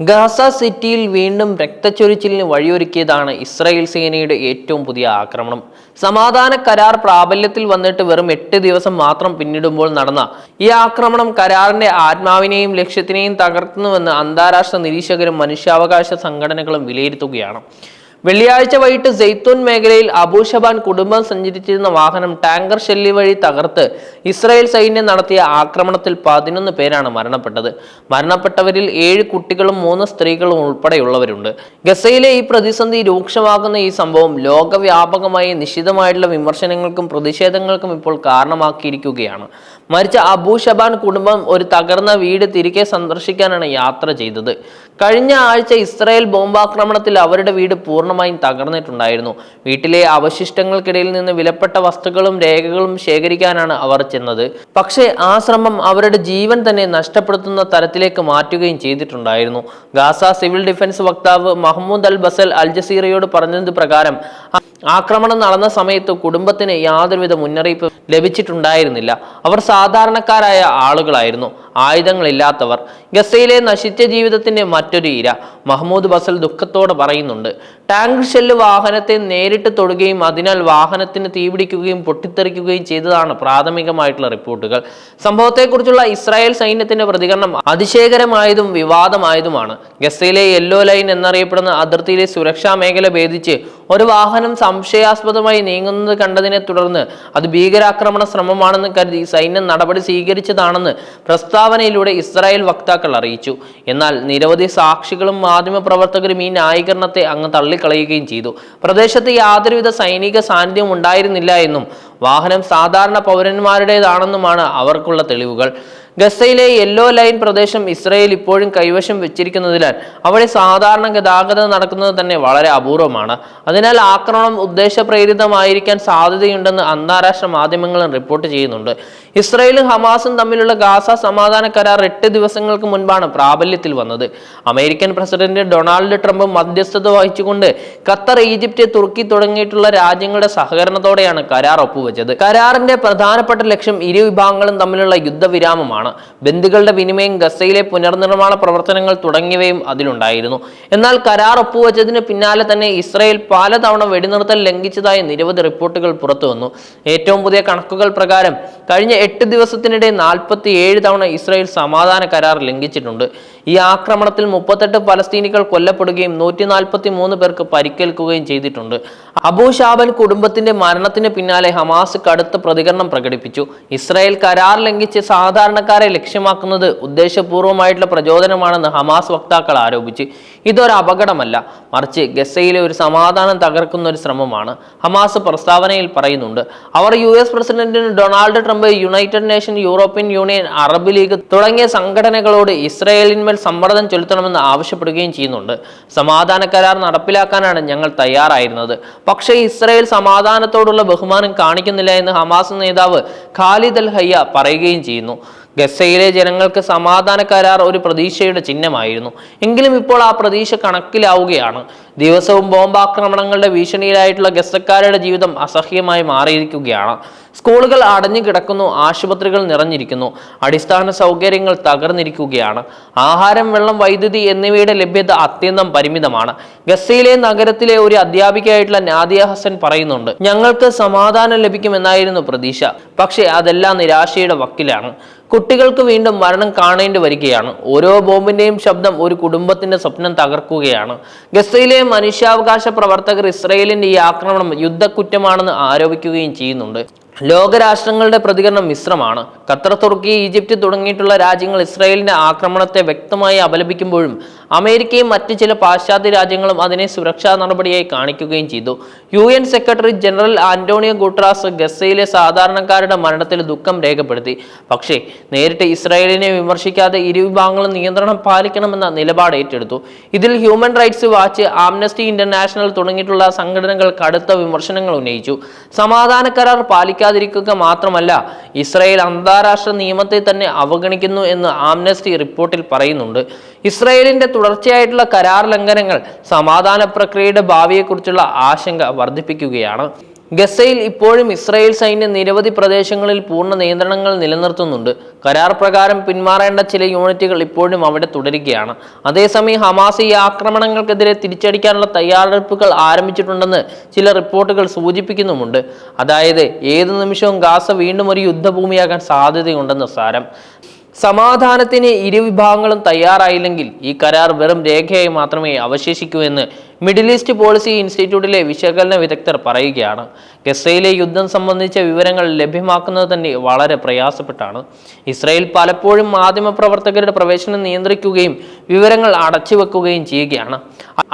Gaza സിറ്റിയിൽ വീണ്ടും രക്തച്ചൊരിച്ചിലിന് വഴിയൊരുക്കിയതാണ് Israel സേനയുടെ ഏറ്റവും പുതിയ ആക്രമണം. സമാധാന കരാർ പ്രാബല്യത്തിൽ വന്നിട്ട് വെറും എട്ട് ദിവസം മാത്രം പിന്നിടുമ്പോൾ നടന്ന ഈ ആക്രമണം കരാറിന്റെ ആത്മാവിനെയും ലക്ഷ്യത്തിനെയും തകർത്തുന്നുവെന്ന് അന്താരാഷ്ട്ര നിരീക്ഷകരും മനുഷ്യാവകാശ സംഘടനകളും വിലയിരുത്തുകയാണ്. വെള്ളിയാഴ്ച വൈകിട്ട് സെയ്ത്തൂൻ മേഖലയിൽ അബൂഷബാൻ കുടുംബം സഞ്ചരിച്ചിരുന്ന വാഹനം ടാങ്കർ ഷെല്ലി വഴി തകർത്ത് ഇസ്രായേൽ സൈന്യം നടത്തിയ ആക്രമണത്തിൽ പതിനൊന്ന് പേരാണ് മരണപ്പെട്ടത്. മരണപ്പെട്ടവരിൽ ഏഴ് കുട്ടികളും മൂന്ന് സ്ത്രീകളും ഉൾപ്പെടെയുള്ളവരുണ്ട്. ഗസയിലെ ഈ പ്രതിസന്ധി രൂക്ഷമാകുന്ന ഈ സംഭവം ലോകവ്യാപകമായി നിശ്ചിതമായിട്ടുള്ള വിമർശനങ്ങൾക്കും പ്രതിഷേധങ്ങൾക്കും ഇപ്പോൾ കാരണമാക്കിയിരിക്കുകയാണ്. മരിച്ച അബൂഷബാൻ കുടുംബം ഒരു തകർന്ന വീട് തിരികെ സന്ദർശിക്കാനാണ് യാത്ര ചെയ്തത്. കഴിഞ്ഞ ആഴ്ച ഇസ്രായേൽ ബോംബാക്രമണത്തിൽ അവരുടെ വീട് പൂർണമായും തകർന്നിട്ടുണ്ടായിരുന്നു. വീട്ടിലെ അവശിഷ്ടങ്ങൾക്കിടയിൽ നിന്ന് വിലപ്പെട്ട വസ്തുക്കളും രേഖകളും ശേഖരിക്കാനാണ് അവർ ചെന്നത്. പക്ഷേ ആ ശ്രമം അവരുടെ ജീവൻ തന്നെ നഷ്ടപ്പെടുത്തുന്ന തരത്തിലേക്ക് മാറ്റുകയും ചെയ്തിട്ടുണ്ടായിരുന്നു. ഗാസ സിവിൽ ഡിഫൻസ് വക്താവ് മഹമ്മൂദ് അൽ ബസൽ അൽ ജസീറയോട് പറഞ്ഞത് പ്രകാരം ആക്രമണം നടന്ന സമയത്ത് കുടുംബത്തിന് യാതൊരുവിധ മുന്നറിയിപ്പ് ലഭിച്ചിട്ടുണ്ടായിരുന്നില്ല. അവർ സാധാരണക്കാരായ ആളുകളായിരുന്നു. ആയുധങ്ങളില്ലാത്തവർ. ഗസയിലെ നശിച്ച ജീവിതത്തിന്റെ മറ്റൊരു ഇര. മഹ്മൂദ് ബസൽ ദുഃഖത്തോടെ പറയുന്നുണ്ട് ടാങ്ക് ഷെല്ല് വാഹനത്തെ നേരിട്ട് തൊടുകയും അതിനാൽ വാഹനത്തിന് തീപിടിക്കുകയും പൊട്ടിത്തെറിക്കുകയും ചെയ്തതാണ് പ്രാഥമികമായിട്ടുള്ള റിപ്പോർട്ടുകൾ. സംഭവത്തെക്കുറിച്ചുള്ള ഇസ്രായേൽ സൈന്യത്തിന്റെ പ്രതികരണം അതിശയകരമായതും വിവാദമായതുമാണ്. ഗസയിലെ യെല്ലോ ലൈൻ എന്നറിയപ്പെടുന്ന അതിർത്തിയിലെ സുരക്ഷാ മേഖല ഭേദിച്ച് ഒരു വാഹനം സംശയാസ്പദമായി നീങ്ങുന്നത് കണ്ടതിനെ തുടർന്ന് അത് ഭീകരാക്രമണ ശ്രമമാണെന്ന് കരുതി സൈന്യം നടപടി സ്വീകരിച്ചതാണെന്ന് പ്രസ്താവനയിലൂടെ ഇസ്രായേൽ വക്താക്കൾ അറിയിച്ചു. എന്നാൽ നിരവധി സാക്ഷികളും മാധ്യമപ്രവർത്തകരും ഈ ന്യായീകരണത്തെ അങ്ങ് തള്ളിക്കളയുകയും ചെയ്തു. പ്രദേശത്ത് യാതൊരുവിധ സൈനിക സാന്നിധ്യം ഉണ്ടായിരുന്നില്ല എന്നും വാഹനം സാധാരണ പൗരന്മാരുടേതാണെന്നുമാണ് അവർക്കുള്ള തെളിവുകൾ. ഗസയിലെ യെല്ലോ ലൈൻ പ്രദേശം ഇസ്രയേൽ ഇപ്പോഴും കൈവശം വെച്ചിരിക്കുന്നതിനാൽ അവിടെ സാധാരണ ഗതാഗതം നടക്കുന്നത് തന്നെ വളരെ അപൂർവമാണ്. അതിനാൽ ആക്രമണം ഉദ്ദേശപ്രേരിതമായിരിക്കാൻ സാധ്യതയുണ്ടെന്ന് അന്താരാഷ്ട്ര മാധ്യമങ്ങളും റിപ്പോർട്ട് ചെയ്യുന്നുണ്ട്. ഇസ്രയേലും ഹമാസും തമ്മിലുള്ള ഗാസ സമാധാന കരാർ എട്ട് ദിവസങ്ങൾക്ക് മുൻപാണ് പ്രാബല്യത്തിൽ വന്നത്. അമേരിക്കൻ പ്രസിഡന്റ് ഡൊണാൾഡ് ട്രംപ് മധ്യസ്ഥത വഹിച്ചുകൊണ്ട് ഖത്തർ ഈജിപ്റ്റ് തുർക്കി തുടങ്ങിയിട്ടുള്ള രാജ്യങ്ങളുടെ സഹകരണത്തോടെയാണ് കരാർ ഒപ്പുവെച്ചത്. കരാറിന്റെ പ്രധാനപ്പെട്ട ലക്ഷ്യം ഇരു വിഭാഗങ്ങളും തമ്മിലുള്ള യുദ്ധവിരാമമാണ്. ബന്ധുക്കളുടെ വിനിമയം ഗസയിലെ പുനർനിർമ്മാണ പ്രവർത്തനങ്ങൾ തുടങ്ങിയവയും അതിലുണ്ടായിരുന്നു. എന്നാൽ കരാർ ഒപ്പുവെച്ചതിന് പിന്നാലെ തന്നെ ഇസ്രയേൽ പലതവണ വെടിനിർത്തൽ ലംഘിച്ചതായി നിരവധി റിപ്പോർട്ടുകൾ പുറത്തുവന്നു ഏറ്റവും പുതിയ കണക്കുകൾ പ്രകാരം കഴിഞ്ഞ എട്ട് ദിവസത്തിനിടെ നാൽപ്പത്തി ഏഴ് തവണ ഇസ്രയേൽ സമാധാന കരാർ ലംഘിച്ചിട്ടുണ്ട്. ഈ ആക്രമണത്തിൽ മുപ്പത്തെട്ട് പലസ്തീനികൾ കൊല്ലപ്പെടുകയും നൂറ്റി നാൽപ്പത്തി മൂന്ന് പേർക്ക് പരിക്കേൽക്കുകയും ചെയ്തിട്ടുണ്ട്. അബൂ ഷാബൽ കുടുംബത്തിന്റെ മരണത്തിന് പിന്നാലെ ഹമാസ് കടുത്ത പ്രതികരണം പ്രകടിപ്പിച്ചു. ഇസ്രായേൽ കരാർ ലംഘിച്ച് സാധാരണക്കാരെ ലക്ഷ്യമാക്കുന്നത് ഉദ്ദേശപൂർവമായിട്ടുള്ള പ്രചോദനമാണെന്ന് ഹമാസ് വക്താക്കൾ ആരോപിച്ച്. ഇതൊരു അപകടമല്ല മറിച്ച് ഗസയിലെ ഒരു സമാധാനം തകർക്കുന്ന ഒരു ശ്രമമാണ്. ഹമാസ് പ്രസ്താവനയിൽ പറയുന്നുണ്ട് അവർ യു എസ് പ്രസിഡന്റിന് Donald Trump United Nation European Union Arab League തുടങ്ങിയ സംഘടനകളോട് ഇസ്രായേലിന്മേൽ സമ്മർദ്ദം ചെലുത്തണമെന്ന് ആവശ്യപ്പെടുകയും ചെയ്യുന്നുണ്ട്. സമാധാന കരാർ നടപ്പിലാക്കാനാണ് ഞങ്ങൾ തയ്യാറായിരുന്നത്. പക്ഷേ ഇസ്രായേൽ സമാധാനത്തോടുള്ള ബഹുമാനം കാണിക്കുന്നില്ല എന്ന് ഹമാസ് നേതാവ് ഖാലിദ് അൽ ഹയ്യ പറയുകയും ചെയ്യുന്നു. ഗസയിലെ ജനങ്ങൾക്ക് സമാധാന കരാർ ഒരു പ്രതീക്ഷയുടെ ചിഹ്നമായിരുന്നു. എങ്കിലും ഇപ്പോൾ ആ പ്രതീക്ഷ കണക്കിലാവുകയാണ്. ദിവസവും ബോംബാക്രമണങ്ങളുടെ ഭീഷണിയിലായിട്ടുള്ള ഗസക്കാരുടെ ജീവിതം അസഹ്യമായി മാറിയിരിക്കുകയാണ്. സ്കൂളുകൾ അടഞ്ഞു കിടക്കുന്നു ആശുപത്രികൾ നിറഞ്ഞിരിക്കുന്നു. അടിസ്ഥാന സൗകര്യങ്ങൾ തകർന്നിരിക്കുകയാണ്. ആഹാരം വെള്ളം വൈദ്യുതി എന്നിവയുടെ ലഭ്യത അത്യന്തം പരിമിതമാണ്. ഗസയിലെ നഗരത്തിലെ ഒരു അധ്യാപികയായിട്ടുള്ള നാദിയ ഹസൻ പറയുന്നുണ്ട് ഞങ്ങൾക്ക് സമാധാനം ലഭിക്കുമെന്നായിരുന്നു പ്രതീക്ഷ. പക്ഷേ അതെല്ലാം നിരാശയുടെ വക്കിലാണ്. കുട്ടികൾക്ക് വീണ്ടും മരണം കാണേണ്ടി വരികയാണ്. ഓരോ ബോംബിന്റെയും ശബ്ദം ഒരു കുടുംബത്തിന്റെ സ്വപ്നം തകർക്കുകയാണ്. ഗസയിലെ മനുഷ്യാവകാശ പ്രവർത്തകർ ഇസ്രയേലിന്റെ ഈ ആക്രമണം യുദ്ധക്കുറ്റമാണെന്ന് ആരോപിക്കുകയും ചെയ്യുന്നുണ്ട്. ലോകരാഷ്ട്രങ്ങളുടെ പ്രതികരണം മിശ്രമാണ്. ഖത്തർ തുർക്കി ഈജിപ്റ്റ് തുടങ്ങിയിട്ടുള്ള രാജ്യങ്ങൾ ഇസ്രായേലിന്റെ ആക്രമണത്തെ വ്യക്തമായി അപലപിക്കുമ്പോഴും അമേരിക്കയും മറ്റ് ചില പാശ്ചാത്യ രാജ്യങ്ങളും അതിനെ സുരക്ഷാ നടപടിയായി കാണിക്കുകയും ചെയ്തു. U N secretary general Antonio Guterres ഗസയിലെ സാധാരണക്കാരുടെ മരണത്തിൽ ദുഃഖം രേഖപ്പെടുത്തി. പക്ഷേ നേരിട്ട് ഇസ്രായേലിനെ വിമർശിക്കാതെ ഇരുവിഭാഗങ്ങളും നിയന്ത്രണം പാലിക്കണമെന്ന നിലപാട് ഏറ്റെടുത്തു. ഇതിൽ Human Rights Watch Amnesty International തുടങ്ങിയിട്ടുള്ള സംഘടനകൾ കടുത്ത വിമർശനങ്ങൾ ഉന്നയിച്ചു. സമാധാന കരാർ പാലിക്കാതിരിക്കുക മാത്രമല്ല ഇസ്രായേൽ അന്താരാഷ്ട്ര നിയമത്തെ തന്നെ അവഗണിക്കുന്നു എന്ന് ആംനസ്റ്റി റിപ്പോർട്ടിൽ പറയുന്നുണ്ട്. ഇസ്രായേലിന്റെ തുടർച്ചയായിട്ടുള്ള കരാർ ലംഘനങ്ങൾ സമാധാന പ്രക്രിയയുടെ ഭാവിയെക്കുറിച്ചുള്ള ആശങ്ക വർദ്ധിപ്പിക്കുകയാണ്. ഗസയിൽ ഇപ്പോഴും ഇസ്രായേൽ സൈന്യം നിരവധി പ്രദേശങ്ങളിൽ പൂർണ നിയന്ത്രണങ്ങൾ നിലനിർത്തുന്നുണ്ട്. കരാർ പ്രകാരം പിന്മാറേണ്ട ചില യൂണിറ്റുകൾ ഇപ്പോഴും അവിടെ തുടരുകയാണ്. അതേസമയം ഹമാസ് ഈ ആക്രമണങ്ങൾക്കെതിരെ തിരിച്ചടിക്കാനുള്ള തയ്യാറെടുപ്പുകൾ ആരംഭിച്ചിട്ടുണ്ടെന്ന് ചില റിപ്പോർട്ടുകൾ സൂചിപ്പിക്കുന്നുമുണ്ട്. അതായത് ഏത് നിമിഷവും ഗാസ വീണ്ടും ഒരു യുദ്ധഭൂമിയാകാൻ സാധ്യതയുണ്ടെന്ന് സാരം. സമാധാനത്തിന് ഇരുവിഭാഗങ്ങളും തയ്യാറായില്ലെങ്കിൽ ഈ കരാർ വെറും രേഖയായി മാത്രമേ അവശേഷിക്കൂ എന്ന് മിഡിൽ ഈസ്റ്റ് പോളിസി ഇൻസ്റ്റിറ്റ്യൂട്ടിലെ വിശകലന വിദഗ്ധർ പറയുകയാണ്. ഗസയിലെ യുദ്ധം സംബന്ധിച്ച വിവരങ്ങൾ ലഭ്യമാക്കുന്നത് തന്നെ വളരെ പ്രയാസപ്പെട്ടാണ്. ഇസ്രായേൽ പലപ്പോഴും മാധ്യമപ്രവർത്തകരുടെ പ്രവേശനം നിയന്ത്രിക്കുകയും വിവരങ്ങൾ അടച്ചുവെക്കുകയും ചെയ്യുകയാണ്.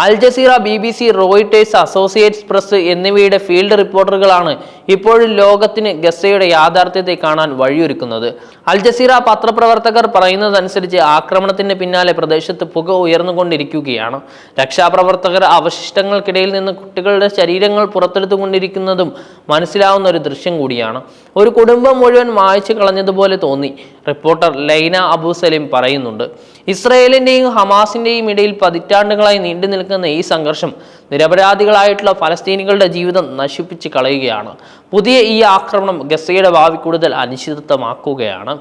Al Jazeera B B C Reuters Associates Press എന്നിവയുടെ ഫീൽഡ് റിപ്പോർട്ടറുകളാണ് ഇപ്പോഴും ലോകത്തിന് ഗസയുടെ യാഥാർത്ഥ്യത്തെ കാണാൻ വഴിയൊരുക്കുന്നത്. അൽ ജസീറ പത്രപ്രവർത്തകർ പറയുന്നതനുസരിച്ച് ആക്രമണത്തിന് പിന്നാലെ പ്രദേശത്ത് പുക ഉയർന്നുകൊണ്ടിരിക്കുകയാണ്. രക്ഷാപ്രവർത്തകർ അവശിഷ്ടങ്ങൾക്കിടയിൽ നിന്ന് കുട്ടികളുടെ ശരീരങ്ങൾ പുറത്തെടുത്തുകൊണ്ടിരിക്കുന്നതും മനസ്സിലാവുന്ന ഒരു ദൃശ്യം കൂടിയാണ്. ഒരു കുടുംബം മുഴുവൻ വായിച്ചു കളഞ്ഞതുപോലെ തോന്നി റിപ്പോർട്ടർ ലൈന അബു സലീം പറയുന്നുണ്ട്. ഇസ്രയേലിന്റെയും ഹമാസിന്റെയും ഇടയിൽ പതിറ്റാണ്ടുകളായി നീണ്ടു നിൽക്കുന്ന ഈ സംഘർഷം നിരപരാധികളായിട്ടുള്ള ഫലസ്തീനികളുടെ ജീവിതം നശിപ്പിച്ച് കളയുകയാണ്. പുതിയ ഈ ആക്രമണം ഗസയുടെ ഭാവി കൂടുതൽ അനിശ്ചിതത്വമാക്കുകയാണ്.